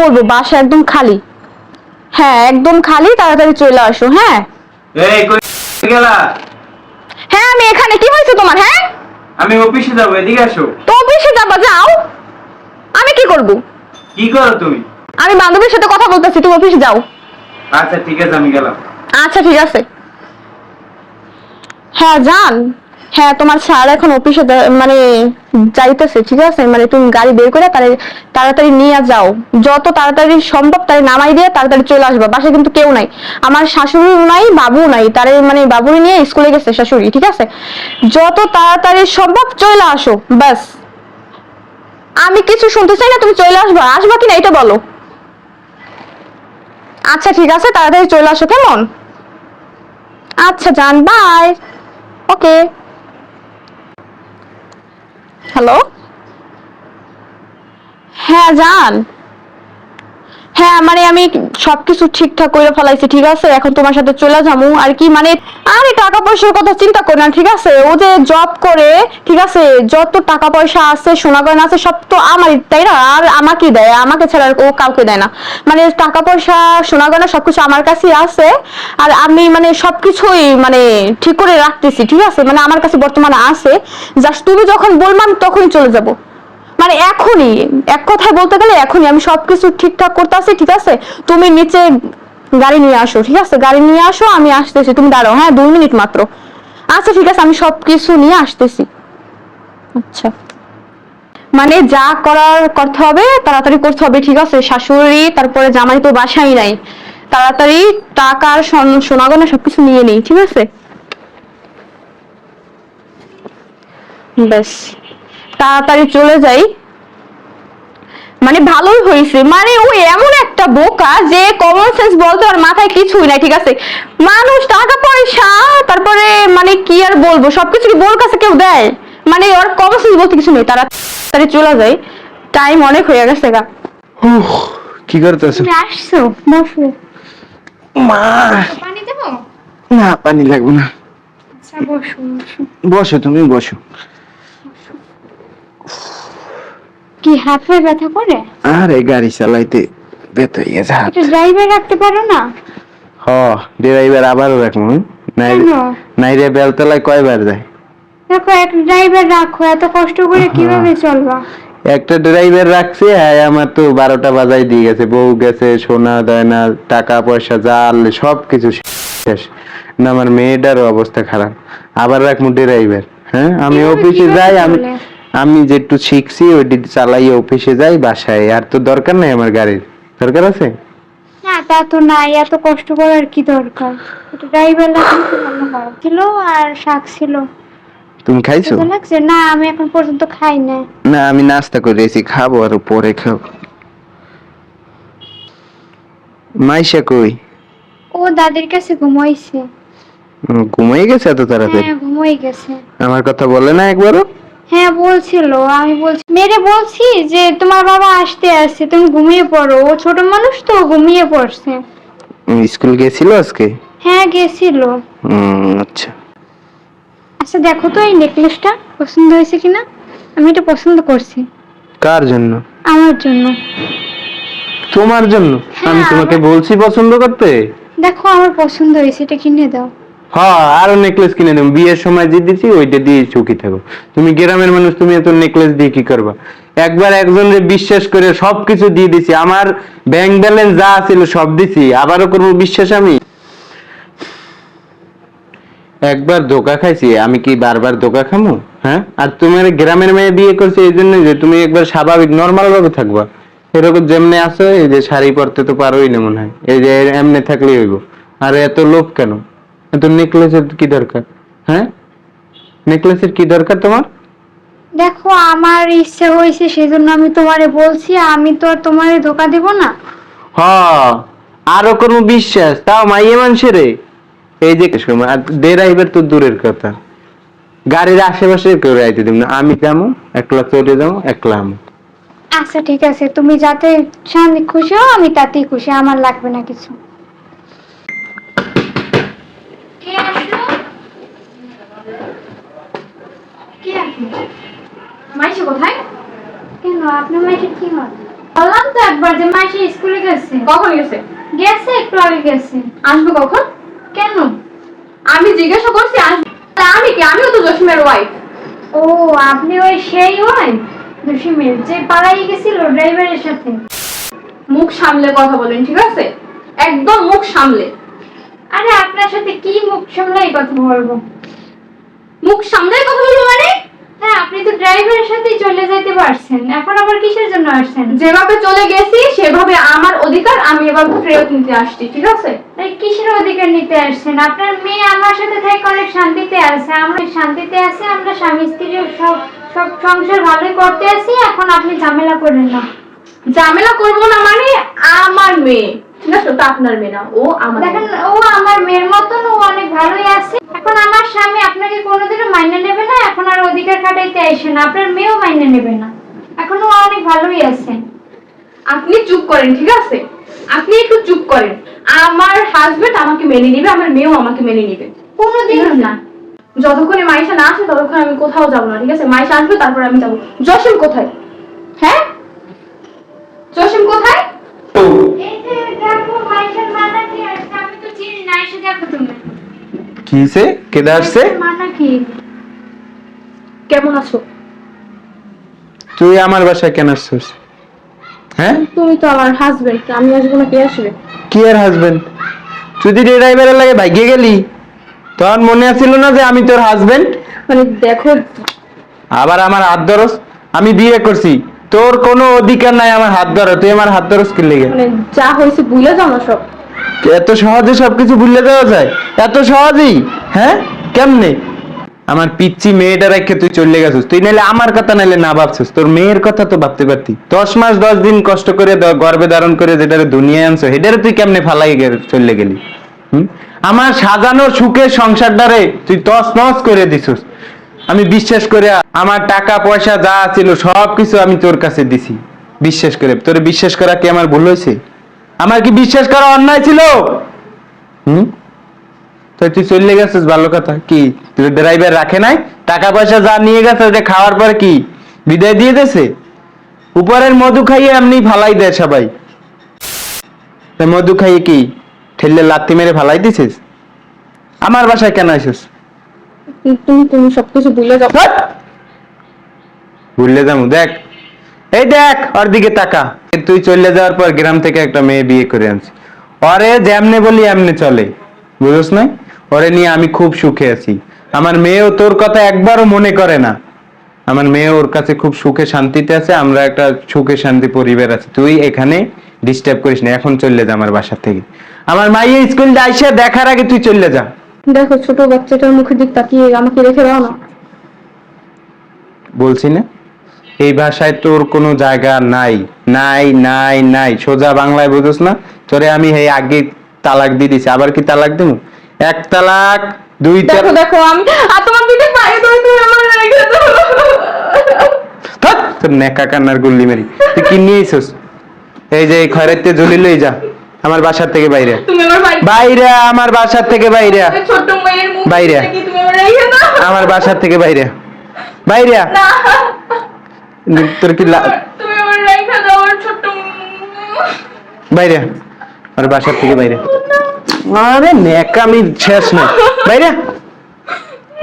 বলব বাসা একদম খালি। হ্যাঁ একদম খালি তাড়াতাড়ি চলে আসো হ্যাঁ? এই কই গেলা? হ্যাঁ আমি এখানে কি হয়েছে তোমার হ্যাঁ? আমি অফিসে যাব এদিকে আসো। তো অফিসে যাবা যাও। আমি কি করব? কি করো তুমি? আমি বান্ধবীর সাথে কথা বলতেছি তুমি অফিসে যাও। আচ্ছা ঠিক আছে আমি গেলাম। আচ্ছা ঠিক আছে। হ্যাঁ যান। হ্যাঁ তোমার স্যার এখন অফিসে মানে যাইতেছে, ঠিক আছে? মানে তুমি গাড়ি বের করে তারে, তাড়াতাড়ি নিয়ে যাও। যত তাড়াতাড়ি সম্ভব তারে নামাই দিয়ে তাড়াতাড়ি চলে আসবা। বাসায় কিন্তু কেউ নাই। আমার শাশুড়িও নাই বাবু নাই। তারে মানে বাবুরে নিয়ে স্কুলে গেছে শাশুড়ি, ঠিক আছে? যত তাড়াতাড়ি সম্ভব চলে আসো, ব্যাস। আমি কিছু শুনতে চাই না, তুমি চলে আসবা। আসবা কিনা এটা বলো। আচ্ছা ঠিক আছে, তাড়াতাড়ি চলে আসো, কেমন? আচ্ছা যান, বাই। ওকে। হ্যালো? হ্যাঁ যান হ্যাঁ মানে আমি সবকিছু ঠিকঠাক করে ফেলাইছি, ঠিক আছে? এখন তোমার সাথে চলে যাব আর কি মানে আরে টাকা পয়সার কথা চিন্তা করি না, ঠিক আছে? ও যে জব করে, ঠিক আছে? যত টাকা পয়সা আছে, সোনা গয়না আছে, সব তো আমারই, তাই না? আর আমাকে দেয়, আমাকে ছাড়া ও কাউকে দেয় না। মানে টাকা পয়সা, সোনা গয়না সবকিছু আমার কাছেই আছে। আর আমি মানে সবকিছুই মানে ঠিক করে রাখতেছি, ঠিক আছে? মানে আমার কাছে বর্তমানে আছে। জাস্ট তুমি যখন বলব আমি তখনই চলে যাব। মানে এখনই, এক কথায় বলতে গেলে এখনই, আমি সবকিছু ঠিকঠাক করতে আছি ঠিক আছে? তুমি নিচে গাড়ি নিয়ে আসো, ঠিক আছে? গাড়ি নিয়ে আসো, আমি আসতেছি। তুমি দাঁড়াও হ্যাঁ দুই মিনিট মাত্র। আচ্ছা ঠিক আছে, আমি সবকিছু নিয়ে আসতেছি। আচ্ছা। মানে যা করার করতে হবে, তাড়াতাড়ি করতে হবে, ঠিক আছে? শাশুড়ি, তারপরে জামাই তো বাসাই নাই। তাড়াতাড়ি টাকা আর সোন- সোনাগয়না সবকিছু নিয়ে নেই, ঠিক আছে? ব্যাস। তাড়াতাড়ি চলে যাই। মানে ভালোই হয়েছে। মানে ও এমন একটা বোকা যে কমন সেন্স বলতে আর মাথায় কিছুই নাই ঠিক আছে? মানুষ টাকা পয়সা তারপরে মানে কি আর বলব? সবকিছু কি বোর কাছে কেউ দেয়? মানে ওর কমন সেন্স বলতে কিছু নেই। তাড়াতাড়ি চলে যায় টাইম অনেক হয়ে গেছে গা। কি করতেছ আসছো? বসো। মা। পানি দেবো? না পানি লাগবে না। আচ্ছা বসো বসো। বসো তুমি বসো। কি হাত পায়ে ব্যথা করে? আরে গাড়ি চালাইতে বেত হয়ে হাত এটা ড্রাইভার রাখতে পারো না? হ ড্রাইভার আবারও রাখব নাই কেন? নাই রে বেলতলায় কয়বার যায়? দেখো একটা ড্রাইভার রাখো এত কষ্ট করে কীভাবে চলবা? একটা ড্রাইভার রাখছে হ্যাঁ আমার তো বারোটা বাজাই দিয়ে গেছে বউ গেছে সোনা দয়না টাকা পয়সা জাল সব কিছু শেষ। না আমার মেয়েটারও অবস্থা খারাপ। আবার রাখব ড্রাইভার হ্যাঁ? আমি অফিসে যাই আমি? আমি যেটু শিখছি ওইটি চালাই অফিসে যাই বাসায়। আর তো দরকার নাই আমার গাড়ির। দরকার আছে? না তা তো নাই। এত কষ্ট করার কি দরকার? ড্রাইভার লাগলে ভালো হয়। ছিল আর শাক ছিল। তুমি খাইছো? লাগছে? না আমি এখন পর্যন্ত খাই না না আমি নাস্তা করে এসি খাব আর পরে খাব। মাইশা কই? ও দাদির কাছে ঘুমাইছে। ঘুমাই গেছে এত তাড়াতাড়ি? হ্যাঁ ঘুমাই গেছে। আমার কথা বলে না একবারও? হ্যাঁ বলছিল। আমি বলছি মেরে বলছি যে তোমার বাবা আসতে আসছে তুমি ঘুমিয়ে পড়ো। ও ছোট মানুষ তো ঘুমিয়ে পড়ছে। স্কুল গেছিল আজকে? হ্যাঁ গেছিল। আচ্ছা। আচ্ছা দেখো তো এই নেকলেসটা পছন্দ হয়েছে কিনা? আমি এটা পছন্দ করছি। কার জন্য? আমার জন্য। তোমার জন্য? আমি হ্যাঁ, তোমাকে বলছি পছন্দ করতে? দেখো আমার পছন্দ হয়েছে এটা কিনে দাও। হ্যাঁ আরও নেকলেস কিনে দেবো। বিয়ের সময় যে ওইটা দিয়ে চুকি থাকো। তুমি গ্রামের মানুষ, তুমি এত নেকলেস দিয়ে কি করবা? একবার বিশ্বাস করে সবকিছু দিয়ে দিছি। আমার ব্যাংক ব্যালেন্স যা ছিল সব দিছি। আবারও করব বিশ্বাস আমি? একবার ধোকা খাইছি, আমি কি বারবার ধোকা খামো? হ্যাঁ? আর তোমার গ্রামের মেয়ে বিয়ে করছে এই জন্য যে তুমি একবার স্বাভাবিক নর্মাল ভাবে থাকবা। এরকম যেমনি আছো, এই যে শাড়ি পরতে তো পারোই না মনে হয়। এই যে এমনি থাকলেই হইব। আর এত লোভ কেন? এত নেকলেসের কি দরকার? হ্যাঁ? নেকলেসের কি দরকার তোমার? দেখো আমার ইচ্ছা হয়েছে সেজন্য আমি তোমারে বলছি আমি তো আর তোমারে ধোকা দেব না। হ আরও কোনো বিশ্বাস? তাও মাইয়ে মানুষের? এই যে আর ড্রাইভার তো দূরের কথা। গাড়ির আশেপাশে কেউ রাইতে দিব না। আমি যাব একলা চলে যাব একলা আমো। আচ্ছা ঠিক আছে তুমি যাতে শান্তি খুশি হও আমি তাতেই খুশি আমার লাগবে না কিছু। মাইশে কোথায়? কেন? আপনার মাইশে কি হয় বললাম তো একবার যে মাসি স্কুলে গেছে। কখন গেছে? গেছে একটু আগে গেছে। আসবে কখন? কেন? আমি জিজ্ঞাসা করছি আসবে। আমি কি? আমিও তো জসিমের ওয়াইফ ও আপনি ওই সেই হয় জসিমের? যে পালাই গেছিল ড্রাইভারের সাথে। মুখ সামলে কথা বলেন ঠিক আছে? একদম মুখ সামলে। আরে আপনার সাথে কি মুখ সামলাই কথা বলব? মুখ সামলে কথা বলব মানে? আপনি তো ড্রাইভারের সাথেই চলে যেতে পারছেন। এখন আবার কিসের জন্য আসছেন? যেভাবে চলে গেছি সেভাবে আমার অধিকার আমি এবার ফেরত নিতে আসছি ঠিক আছে? তাই কিসের অধিকার নিতে আসছেন? আপনার মেয়ে আমার সাথে থেকে অনেক শান্তিতে আছে। আমরা শান্তিতে আছি আমরা স্বামী স্ত্রী সব সব সংসার ভালোই করতে আছি এখন আপনি ঝামেলা করেন না। ঝামেলা করব না মানে আমার মেয়ে। ঠিক আছে? ওটা আপনার মেয়ে না ও আমার দেখেন ও আর অধিকার খাটাইতে আসে না আপনার মেয়েও মাইনে নেবে না। এখন অনেক ভালোই আছে আপনি চুপ করেন ঠিক আছে? আপনি একটু চুপ করেন। আমার হাজবেন্ড আমাকে মেনে নিবে আমার মেয়েও আমাকে মেনে নিবে। কোনোদিনও না যতক্ষণে মাইশা না আসে ততক্ষণ আমি কোথাও যাব না ঠিক আছে? মাইশা আসবে তারপর আমি যাব। জসিম কোথায়? হ্যাঁ? জসিম কোথায়? এই যে দেখো মাইশের মানা কি আসছে আমি তো চিনি না এসে দেখো তুমি। কিসে কেদে আসছে? মানা কি? কেমন আছো? তুই আমার বাসায় কেন আসছিস? হ্যাঁ? তুমি তো আমার হাজবেন্ড আমি আসব না কে আসবে? কি আর হাজবেন্ড তুই যদি ড্রাইভারের লাগে ভাগিয়ে গেলি। তখন মনে আছিল না যে আমি তোর হাজবেন্ড মানে দেখো আবার আমার হাত ধরস? আমি বিয়ে করছি। তোর কোনো অধিকার নাই আমার হাত ধরো তুই আমার হাত ধরস কি লেগে? মানে যা হয়েছে ভুলে যাও না সব। এত সহজে সবকিছু ভুলে যাওয়া যায়? এত সহজেই? হ্যাঁ? কেমনে? আমার পিচ্ছি মেয়েটা রেখে তুই চলে গেছিস। তুই নাইলে আমার কথা নাইলে না ভাবছিস, তোর মেয়ের কথা তো ভাবতে পারতি। দশ মাস, দশ দিন কষ্ট করে গর্ভে ধারণ করে যেটারে দুনিয়ায় আনছো হেটারে তুই কেমনে ফালাই চলে গেলি? আমার সাজানো সুখের সংসারটারে তুই তস নস করে দিছিস। আমি বিশ্বাস করে আমার টাকা, পয়সা যা ছিল সব কিছু আমি তোর কাছে দিছি। বিশ্বাস করে, তোর বিশ্বাস করা কি আমার ভুল হয়েছে আমার কি বিশ্বাস করা অন্যায় ছিল? হুম? তো তুই চলে গেছিস ভালো কথা। কি তুই ড্রাইভার রাখে নাই? টাকা পয়সা যা নিয়ে গেছে ওটা খাওয়ার পর কি? বিদায় দিয়ে দেছে উপরের মধু খাইয়ে এমনি ফালাই দেয় সবাই। মধু খাইয়ে কি ঠেললে লাত্তি মেরে ফালাই দিছিস? আমার বাসায় কেন আসিস তুমি তুমি সবকিছু ভুলে যাও! ভুললে যাব দেখ। এই দেখ ওর দিকে তাকা। তুই চলে যাওয়ার পর গ্রাম থেকে একটা মেয়ে বিয়ে করে আনছি ওরে যেমনে বলি এমনি চলে। বুঝছ না ওরে নিয়ে আমি খুব সুখে আছি। আমার মেয়েও তোর কথা একবারও মনে করে না। আমার মেয়ে ওর কাছে খুব সুখে শান্তিতে আছে আমরা একটা সুখে শান্তি পরিবার আছে। তুই এখানে ডিস্টার্ব করিস না এখন চলে যা আমার বাসা থেকে। আমার মাইয়ে স্কুল আইসা দেখার আগে তুই চলে যা। দেখো ছোট বাচ্চাটার মুখের দিক তাকিয়ে আমাকে রেখে দাও না। বলছি না? এই ভাষায় তোর কোনো জায়গা নাই। নাই নাই নাই। সোজা বাংলায় বুঝোস না তোরে আমি এই আগে তালাক দিয়ে দিছি। আবার কি তালাক দিব? এক তালাক দুই দেখো দেখো আমি আর তোমার দিকে পায়ে ধরে তুমি আমার রেখে দাও ধ্যাৎ, তোর নেকা কান্নার গুল্লি মেরি। তুই কি নিয়ে এই যে এই খয়রাতে ঝুলি লই যা আমার বাসার থেকে বাইরে। আমার বাইরে আমার বাসার থেকে বাইরে। ছোট মেয়ের মুখ বাইরে। আমার আমার বাসার থেকে বাইরে। বাইরে। তোর কি আমার আমার। বাইরে। আর বাসার থেকে বাইরে। আরে নেকামি শেষ নেই বাইরে।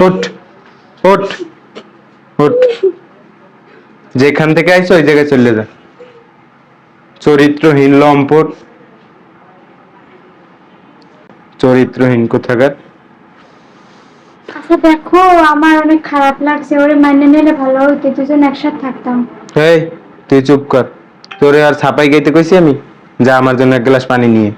ওঠ ওঠ ওঠ যেখান থেকে আইছো ওই জায়গায় চলে যা। চরিত্রহীন লম্পট চরিত্রহীন কোথাকার। আচ্ছা দেখো আমার অনেক খারাপ লাগছে। ওরে মাইনে নিলে ভালো হতো দুজন একসাথে থাকতাম। এই তুই চুপ কর। তোরে আর ছাপাই গাইতে কইছি আমি? যা আমার জন্য এক গ্লাস পানি নিয়ে।